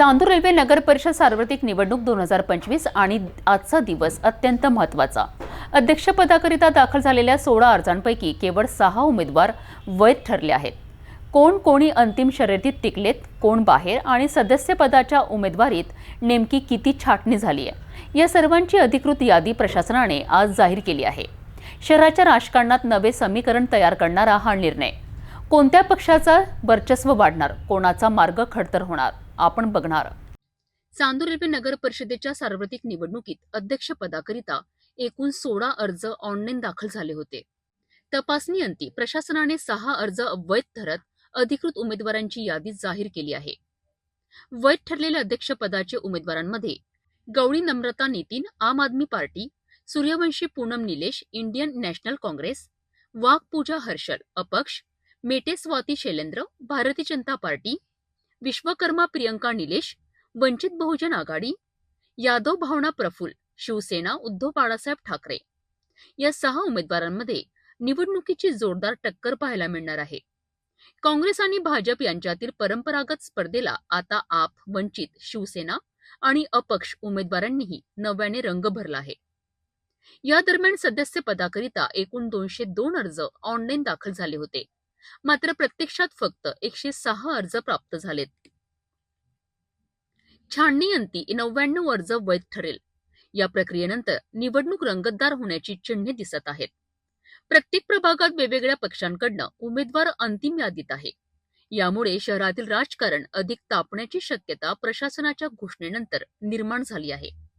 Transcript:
Chandur railway नगर परिषद सार्वत्रिक निवडणूक दोन हजार पंचवीस आणि आजचा दिवस अत्यंत महत्त्वाचा. अध्यक्षपदाकरिता दाखल झालेल्या सोळा अर्जांपैकी केवळ सहा उमेदवार वैध ठरले आहेत. कोण कोणी अंतिम शर्यतीत टिकलेत कोण बाहेर आणि सदस्यपदाच्या उमेदवारीत नेमकी किती छाटणी झाली आहे या सर्वांची अधिकृत यादी प्रशासनाने आज जाहीर केली आहे. शहराच्या राजकारणात नवे समीकरण तयार करणारा हा निर्णय. कोणत्या पक्षाचा वर्चस्व वाढणार कोणाचा मार्ग खडतर होणार? आपण बघणार. चांदूर रेल्वे नगर परिषदेच्या सार्वत्रिक निवडणुकीत अध्यक्षपदाकरिता एकूण सोळा अर्ज ऑनलाईन दाखल झाले होते. तपासणी अंती प्रशासनाने सहा अर्ज अवैध ठरत अधिकृत उमेदवारांची यादी जाहीर केली आहे. वैध ठरलेल्या अध्यक्षपदाचे उमेदवारांमध्ये Gawali Namrata Nitin Aam Aadmi Party Suryavanshi Poonam Nilesh Indian National Congress Wagh Pooja Harshal अपक्ष मेटे स्वाती शैलेंद्र भारतीय जनता पार्टी विश्वकर्मा प्रियंका निलेश वंचित बहुजन आघाडी यादव भावना प्रफुल शिवसेना उद्धव बाळासाहेब ठाकरे. या सहा उमेदवारांमध्ये निवडणुकीची जोरदार टक्कर पाहायला मिळणार आहे. काँग्रेस आणि भाजप यांच्यातील परंपरागत स्पर्धेला आता आप वंचित शिवसेना आणि अपक्ष उमेदवारांनीही नव्याने रंग भरला आहे. या दरम्यान सदस्य पदाकरिता एकूण दोनशे दोन अर्ज ऑनलाईन दाखल झाले होते. मात्र प्रत्यक्षात फक्त एकशे सहा अर्ज प्राप्त झालेत. छाननी अंती नव्याण्णव अर्ज वैध ठरेल. या प्रक्रियेनंतर निवडणूक रंगतदार होण्याची चिन्हे दिसत आहेत. प्रत्येक प्रभागात वेगवेगळ्या पक्षांकडनं उमेदवार अंतिम यादीत आहे. यामुळे शहरातील राजकारण अधिक तापण्याची शक्यता प्रशासनाच्या घोषणेनंतर निर्माण झाली आहे.